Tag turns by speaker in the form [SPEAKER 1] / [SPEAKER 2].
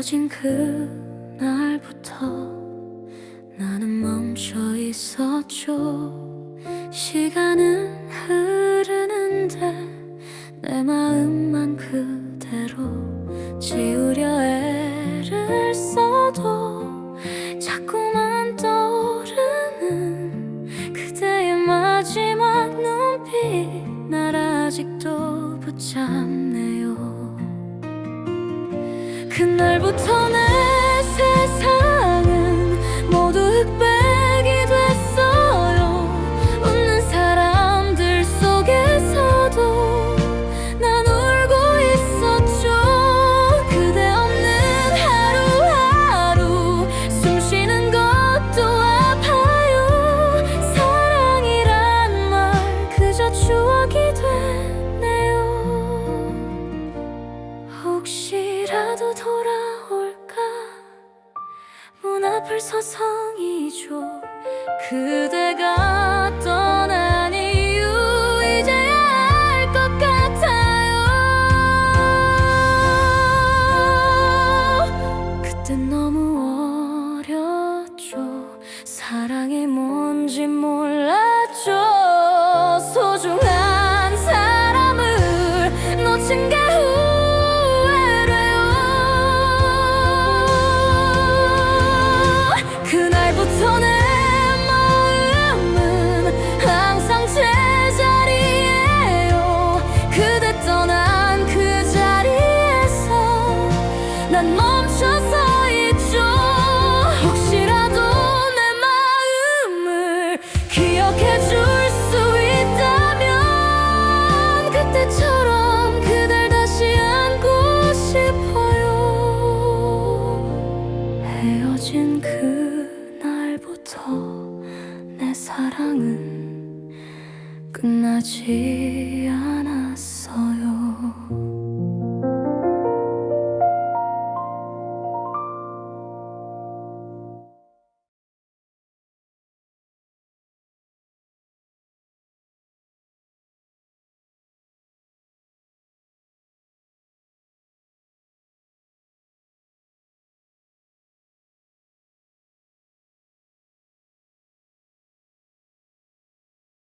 [SPEAKER 1] 헤어진 그날부터 나는 멈춰 있었죠. 시간은 흐르는데 내 마음만 그대로 지우려 애를 써도 자꾸만 떠오르는 그대의 마지막 눈빛 날 아직도 붙잡네요 그날부터 내 문 앞을 서성이죠 그대가 떠난 이유 이제야 알 것 같아요. 그땐 너무 어렸죠. 사랑이 뭔지 몰랐죠 멈춰서 있죠 혹시라도 내 마음을 기억해 줄 수 있다면 그때처럼 그댈 다시 안고 싶어요 헤어진 그날부터 내 사랑은 끝나지 않았어.